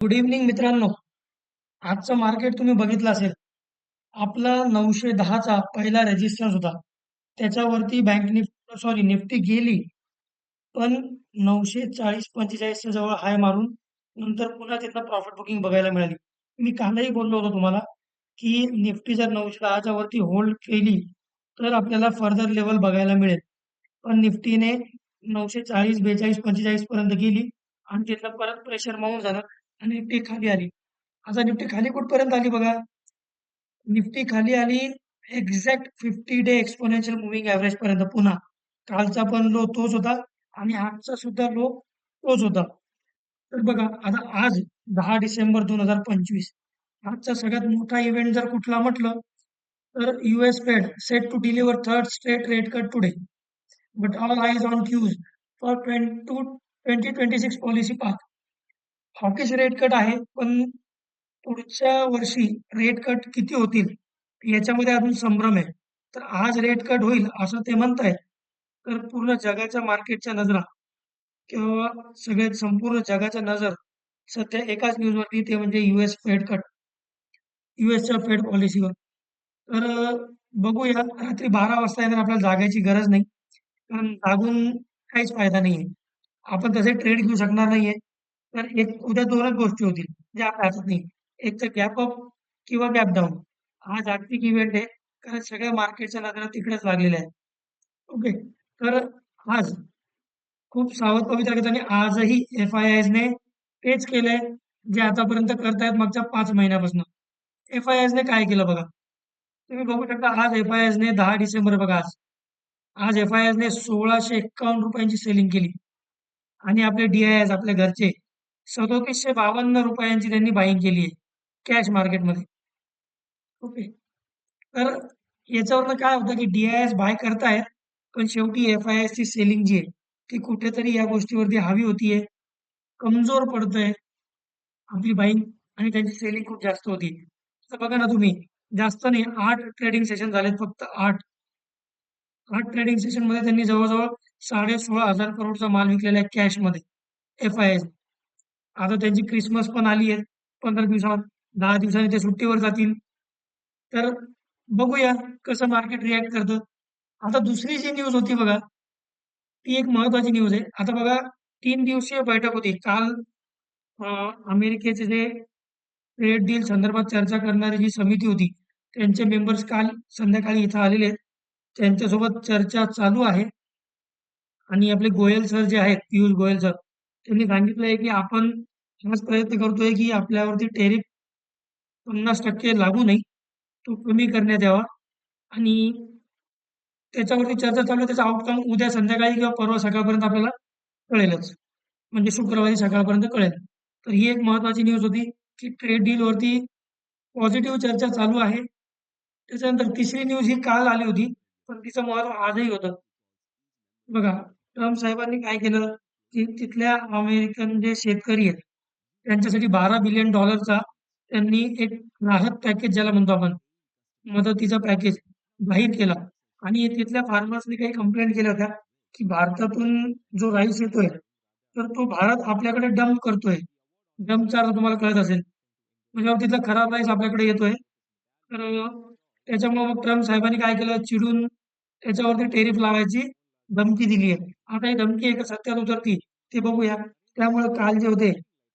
Good evening मित्रांनो. आजचं market तुम्ही बघितलं असेल. आपला नऊशे दहाचा पहिला रेजिस्टन्स होता. त्याच्यावरती बँक निफ्टी सॉरी निफ्टी गेली. पण नऊशे चाळीस पंचेचाळीसच्या जवळ हाय मारून नंतर पुन्हा तिथलं प्रॉफिट बुकिंग बघायला मिळाली. मी कालही बोललो होतो तुम्हाला की निफ्टी जर नऊशे दहाच्या वरती होल्ड केली तर आपल्याला फर्दर लेवल बघायला मिळेल. पण निफ्टीने नऊशे चाळीस बेचाळीस पंचेचाळीस पर्यंत गेली आणि तिथलं परत प्रेशर माऊन झालं. आणि निफ्टी खाली आली. आता निफ्टी खाली कुठपर्यंत आली बघा? निफ्टी खाली आली exact fifty day exponential moving average पर्यंत पुन्हा. कालचा पण लो तोच होता आणि आजचा सुद्धा लो तोच होता. तर बघा आता आज दहा डिसेंबर दोन हजार पंचवीस आजचा सगळ्यात मोठा इव्हेंट जर कुठला म्हटलं तर US Fed set to deliver third straight rate cut today but all eyes on cues for twenty twenty six policy park hawkish rate cut आहे पण पुढच्या वर्षी रेट कट किती होतील याच्यामध्ये अजून संभ्रम आहे. तर आज रेट कट होईल असं ते म्हणताय तर पूर्ण जगाच्या मार्केटच्या नजरा किंवा सगळे संपूर्ण जगाच्या नजर सध्या एकाच न्यूजवरती ते म्हणजे युएस फेड कट युएसच्या फेड पॉलिसीवर तर बघूया रात्री बारा वाजता येणार आपल्याला जागायची गरज नाही. कारण जागून काहीच फायदा नाही आहे आपण तसे ट्रेड घेऊ शकणार नाहीये. तर एक उद्या दोनच गोष्टी होतील ज्या आपल्या हातात नाही. एक तर गॅप अप किंवा गॅप डाऊन हा जागतिक इव्हेंट आहे कारण सगळ्या मार्केटच्या नजरा तिकडेच लागलेल्या आहेत ओके तर आज खूप सावध पवित्रा घेताना आजही एफ आय आयने तेच केलंय जे आतापर्यंत करतायत मागच्या पाच महिन्यापासून. एफ आय आयने काय केलं बघा? तुम्ही बघू शकता आज एफ आय आयने दहा डिसेंबर बघा आज. आज एफ आय आयने सोळाशे एक्कावन्न रुपयांची सेलिंग केली. आणि आपले डी आय एस आपल्या घरचे सदोतीसशे बावन्न रुपयांची त्यांनी बाईंग केली आहे कॅश मार्केटमध्ये ओके तर याच्यावरनं काय होतं की डी आय एस बाय करतायत पण शेवटी एफ आय एस ची सेलिंग जी आहे ती कुठेतरी या गोष्टीवरती हवी होतीये कमजोर पडतंय आपली बाईंग आणि त्यांची सेलिंग खूप जास्त होती. तर बघा ना तुम्ही जास्त नाही आठ ट्रेडिंग सेशन झालेत फक्त आठ. आठ ट्रेडिंग सेशनमध्ये त्यांनी जवळजवळ साडे सोळा हजार करोडचा माल विकलेला आहे कॅशमध्ये एफ आय एस आता त्यांची क्रिसमस पण आली आहे. पंधरा दिवसात दहा दिवसांनी ते सुट्टीवर जातील. तर बघूया कसं मार्केट रिॲक्ट करतं. आता दुसरी जी न्यूज होती बघा ती एक महत्वाची न्यूज आहे. आता बघा तीन दिवसीय बैठक होती. काल अमेरिकेचे जे ट्रेड डील संदर्भात चर्चा करणारी जी समिती होती त्यांचे मेंबर्स काल संध्याकाळी इथं आलेले आहेत. त्यांच्यासोबत चर्चा चालू आहे. आणि आपले गोयल सर जे आहेत पियुष गोयल सर त्यांनी सांगितलंय की आपण हाच प्रयत्न करतोय की आपल्यावरती टेरिफ पन्नास टक्के लागू नाही तो कमी करण्यात यावा. आणि त्याच्यावरती चर्चा चालू आहे. त्याचा आउटकम उद्या संध्याकाळी किंवा परवा सकाळपर्यंत आपल्याला कळेलच. म्हणजे शुक्रवारी सकाळपर्यंत कळेल. तर ही एक महत्वाची न्यूज होती की ट्रेड डील वरती पॉझिटिव्ह चर्चा चालू आहे. त्याच्यानंतर तिसरी न्यूज ही काल आली होती. पण तिचं महत्त्व आजही होतं. बघा ट्रम्प साहेबांनी काय केलं? तिथल्या अमेरिकन जे शेतकरी आहेत त्यांच्यासाठी बारा बिलियन डॉलरचा त्यांनी एक राहत पॅकेज ज्याला म्हणतो आपण मदतीचा पॅकेज जाहीर केला. आणि तिथल्या फार्मर्सनी काही कंप्लेंट केल्या होत्या की भारतातून जो राईस येतोय तर तो भारत आपल्याकडे डंप करतोय. डंपचा अर्थ तुम्हाला कळत असेल. म्हणजे तिथला खराब राईस आपल्याकडे येतोय. तर त्याच्यामुळे मग ट्रम्प साहेबांनी काय केलं? चिडून त्याच्यावरती टेरिफ लावायची. धमकी दिली आहे. आता ही धमकी आहे का सत्यात उतरती? ते बघूया. त्यामुळे काल जे होते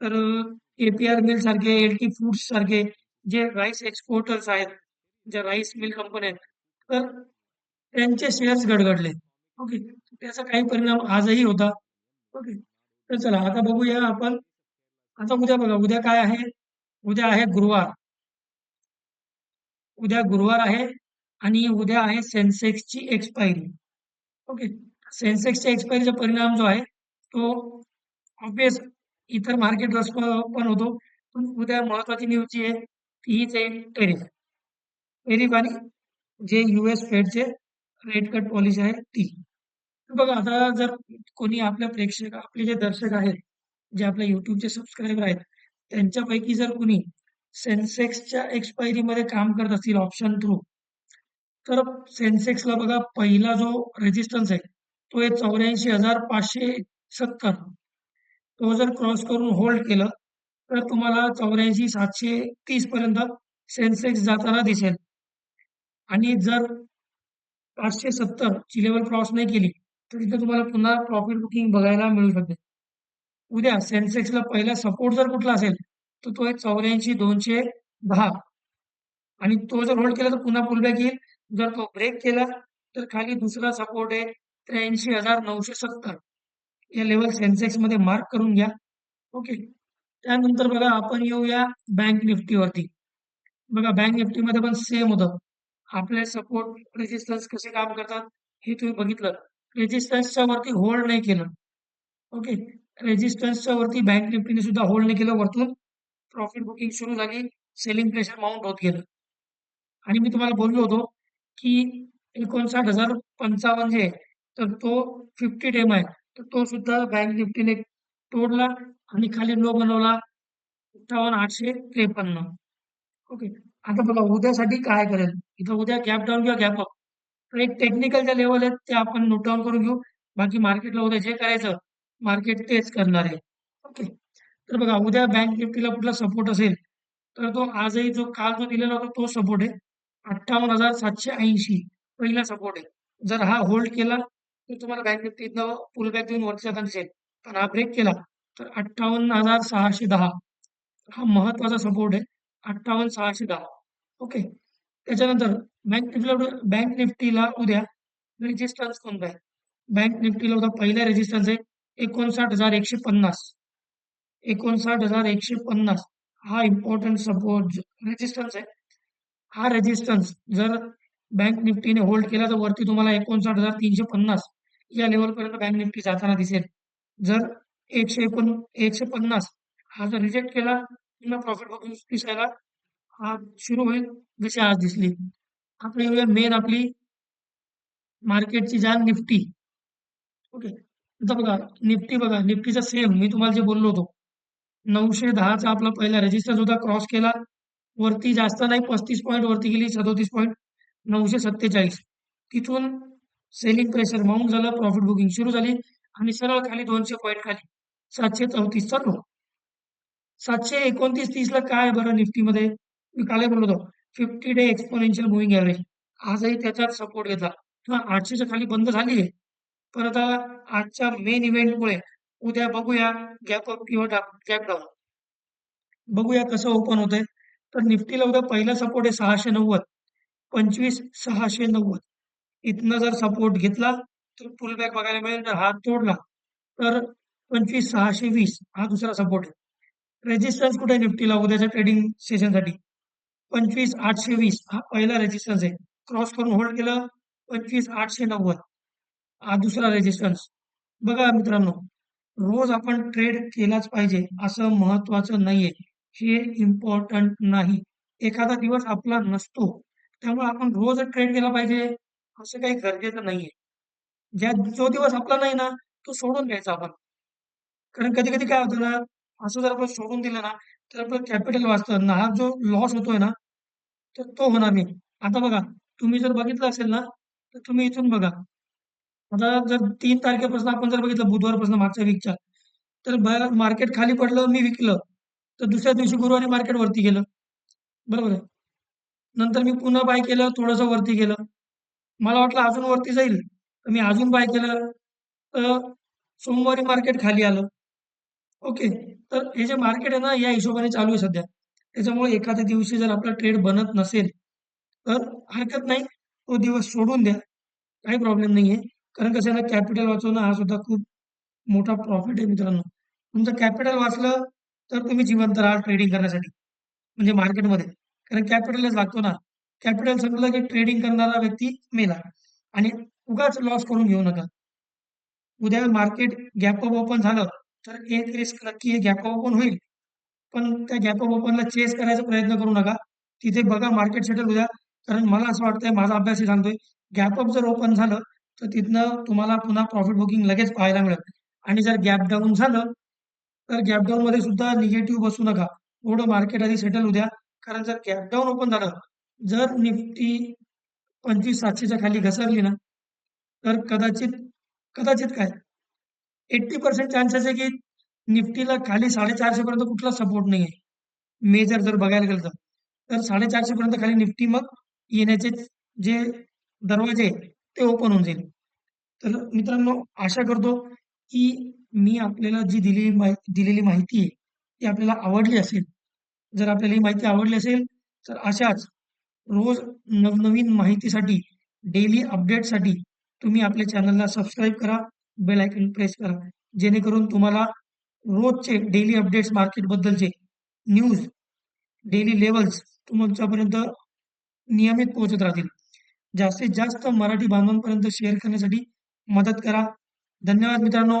तर एपीआर मिल सारखे एल टी फूड्स सारखे जे राईस एक्सपोर्टर्स आहेत ज्या राईस मिल कंपन्या आहेत तर त्यांचे शेअर्स गडगडले. ओके. त्याचा काही परिणाम आजही होता. ओके. तर चला आता बघूया आपण. आता उद्या बघा उद्या काय आहे? उद्या आहे गुरुवार. उद्या गुरुवार आहे आणि उद्या आहे सेन्सेक्सची एक्सपायरी ओके सेन्सेक्सच्या एक्सपायरीचा परिणाम जो आहे तो ऑब्विस इतर मार्केट पण होतो. पण उद्या महत्वाची न्यूज जी आहे ती हीच आहे टेरिफ टेरिफ आणि जे युएस फेडचे रेट कट पॉलिसी आहे ती. बघा आता जर कोणी आपल्या प्रेक्षक आपले जे दर्शक आहेत जे आपल्या युट्यूबचे सबस्क्रायबर आहेत त्यांच्यापैकी जर कोणी सेन्सेक्सच्या एक्सपायरी मध्ये काम करत असतील ऑप्शन थ्रू तर सेन्सेक्सला बघा पहिला जो रेजिस्टन्स आहे तो आहे चौऱ्याऐंशी हजार पाचशे सत्तर. तो जर क्रॉस करून होल्ड केलं तर तुम्हाला चौऱ्याऐंशी सातशे तीस पर्यंत सेन्सेक्स जाताना दिसेल. आणि जर पाचशे सत्तर ची लेवल क्रॉस नाही केली तर तिथे तुम्हाला पुन्हा प्रॉफिट बुकिंग बघायला मिळू शकते. उद्या सेन्सेक्सला पहिला सपोर्ट जर कुठला असेल तर तो आहे चौऱ्याऐंशी दोनशे दहा. आणि तो जर होल्ड केला तर पुन्हा पुलबॅक येईल. जर तो ब्रेक केला तर खाली दुसरा सपोर्ट आहे त्र्याऐंशी हजार नऊशे सत्तर. या लेवल सेन्सेक्समध्ये मार्क करून घ्या. ओके त्यानंतर बघा आपण येऊया बँक निफ्टीवरती बघा बँक निफ्टीमध्ये पण सेम होतं. आपले सपोर्ट रेजिस्टन्स कसे काम करतात हे तुम्ही बघितलं. रेजिस्टन्सच्या वरती होल्ड नाही केलं. ओके रेजिस्टन्सच्या वरती बँक निफ्टीने सुद्धा होल्ड नाही केलं वरतून. प्रॉफिट बुकिंग सुरू झाली. सेलिंग प्रेशर माउंट होत गेलं. आणि मी तुम्हाला बोललो होतो की एकोणसाठ हजार पंचावन्न जे आहे, तर तो फिफ्टी डेम आहे. तर तो सुद्धा बँक निफ्टीने तोडला आणि खाली लो बनवला अठ्ठावन्न आठशे त्रेपन्न. ओके आता बघा उद्यासाठी काय करेल? इथं उद्या गॅप डाऊन किंवा गॅप अप तर एक टेक्निकल ज्या लेवल आहेत ते आपण नोट डाऊन करून घेऊ. बाकी मार्केटला उद्या जे करायचं मार्केट तेच करणार आहे. ओके तर बघा उद्या बँक निफ्टीला कुठला सपोर्ट असेल तर तो आजही जो काल जो दिलेला होता तो सपोर्ट आहे. अठ्ठावन्न हजार सातशे ऐंशी. पहिला सपोर्ट आहे. जर हा होल्ड केला तर तुम्हाला बँक निफ्टी इथनं पुलबॅक देऊन वरच्या दिसेल पण हा ब्रेक केला तर अठ्ठावन्न हजार सहाशे दहा. हा महत्त्वाचा सपोर्ट आहे. अठ्ठावन्न सहाशे दहा. ओके त्याच्यानंतर बँक निफ्टीला बँक निफ्टीला उद्या रेजिस्टन्स कोणता आहे? बँक निफ्टीला उद्या पहिला रेजिस्टन्स आहे एकोणसाठ हजार एकशे पन्नास. एकोणसाठ हजार एकशे पन्नास. हा इम्पॉर्टंट सपोर्ट रेजिस्टन्स आहे. हा रेजिस्टन्स जर बँक निफ्टीने होल्ड केला तर वरती तुम्हाला एकोणसाठ हजार तीनशे पन्नास या लेवलपर्यंत बँक निफ्टी जाताना दिसेल. जर एकशे एकोण एकशे पन्नास हा जर रिजेक्ट केला पुन्हा प्रॉफिट बुकिंग दिसायला हा सुरू होईल जशी आज दिसली. आपली येऊया मेन आपली मार्केटची जाण निफ्टी. ओके आता बघा निफ्टी बघा निफ्टीचा सेम मी तुम्हाला जे बोललो होतो. नऊशे दहाचा आपला पहिला रेजिस्टन्स होता क्रॉस केला. वरती जास्त नाही पस्तीस पॉईंट वरती गेली सदोतीस पॉईंट नऊशे सत्तेचाळीस. तिथून सेलिंग प्रेशर माउंट झालं प्रॉफिट बुकिंग सुरू झाली आणि सरळ खाली दोनशे पॉईंट खाली सातशे चौतीस चालू. सातशे एकोणतीस तीसला काय बरं निफ्टीमध्ये? मी काल बोललो होतो fifty day exponential moving average आजही त्याच्यात सपोर्ट घेतला. किंवा आठशेच्या खाली बंद झाली आहे. परत आता आजच्या मेन इव्हेंटमुळे उद्या बघूया गॅप अप किंवा गॅप डाऊन बघूया कसं ओपन होतंय. तर निफ्टीला उद्या पहिला सपोर्ट आहे सहाशे नव्वद पंचवीस सहाशे नव्वद. इथनं जर सपोर्ट घेतला तर पुल बॅक बघायला मिळेल जर हात तोडला. तर पंचवीस सहाशे वीस हा दुसरा सपोर्ट आहे. रेजिस्टन्स कुठे निफ्टीला? उद्याच्या ट्रेडिंग सेशनसाठी पंचवीस आठशे वीस हा पहिला रेजिस्टन्स आहे. क्रॉस करून होल्ड केलं पंचवीस आठशे नव्वद. हा दुसरा रेजिस्टन्स बघा मित्रांनो रोज आपण ट्रेड केलाच पाहिजे असं महत्वाचं नाहीये. हे इम्पॉर्टंट नाही. एखादा दिवस आपला नसतो त्यामुळे आपण रोज ट्रेड केला पाहिजे असं काही गरजेचं नाहीये. ज्या जो दिवस आपला नाही ना तो सोडून द्यायचा आपण. कारण कधी कधी काय होतं ना असं जर आपण सोडून दिलं ना तर आपलं कॅपिटल वाचतं. ना हा जो लॉस होतोय ना तर तो होणार नाही. आता बघा तुम्ही जर बघितलं असेल ना तर तुम्ही इथून बघा. आता जर तीन तारखेपासून आपण जर बघितलं बुधवारपासून मागच्या वीकच्या तर मार्केट खाली पडलं मी विकलं. तर दुसऱ्या दिवशी गुरुवारी मार्केट वरती गेलं. बरोबर आहे? नंतर मी पुन्हा बाय केलं थोडंसं वरती गेलं. मला वाटलं अजून वरती जाईल. तर मी अजून बाय केलं. तर सोमवारी मार्केट खाली आलं. ओके तर हे जे मार्केट आहे ना या हिशोबाने चालू आहे सध्या. त्याच्यामुळे एखाद्या दिवशी जर आपला ट्रेड बनत नसेल तर हरकत नाही. तो दिवस सोडून द्या. काही प्रॉब्लेम नाहीये. कारण कसं आहे ना कॅपिटल वाचवणं हा सुद्धा खूप मोठा प्रॉफिट आहे मित्रांनो. तुमचं कॅपिटल वाचलं तर तुम्ही जिवंत राहाल ट्रेडिंग करण्यासाठी. म्हणजे मार्केटमध्ये कारण कॅपिटलच लागतो ना. कॅपिटल संपलं की ट्रेडिंग करणारा व्यक्ती मेला. आणि उगाच लॉस करून घेऊ नका. उद्या मार्केट गॅप अप ओपन झालं तर एक रिस्क नक्की गॅप अप ओपन होईल. पण त्या गॅप अप ओपनला चेस करायचा प्रयत्न करू नका. तिथे बघा मार्केट सेटल उद्या. कारण मला असं वाटतंय माझा अभ्यासही सांगतोय गॅप अप जर ओपन झालं तर तिथनं तुम्हाला पुन्हा प्रॉफिट बुकिंग लगेच पाहायला मिळेल. आणि जर गॅप डाऊन झालं तर गॅपडाऊन मध्ये सुद्धा निगेटिव्ह बसू नका. थोडं मार्केट आधी सेटल होऊ द्या. कारण जर गॅप डाऊन ओपन झालं जर निफ्टी पंचवीस सातशेच्या खाली घसरली ना तर कदाचित कदाचित काय? एट्टी पर्सेंट चान्सेस आहे की निफ्टीला खाली साडेचारशे पर्यंत कुठला सपोर्ट नाही आहे मेजर जर बघायला गेलं तर. साडेचारशे पर्यंत खाली निफ्टी मग येण्याचे जे दरवाजे ते ओपन होऊन जाईल. तर मित्रांनो आशा करतो की मी आपल्याला जी दिलेली माहिती दिलेली माहिती आहे ती आपल्याला आवडली असेल जर आपल्याला ही माहिती आवडली असेल तर अशाच रोज नवनवीन माहितीसाठी डेली अपडेटसाठी तुम्ही आपल्या चॅनलला सबस्क्राईब करा बेल आयकन प्रेस करा जेणेकरून तुम्हाला रोजचे डेली अपडेट्स मार्केटबद्दलचे न्यूज डेली लेवल्स तुमच्यापर्यंत नियमित पोहोचत राहतील. जास्तीत जास्त मराठी बांधवांपर्यंत शेअर करण्यासाठी मदत करा. धन्यवाद मित्रांनो.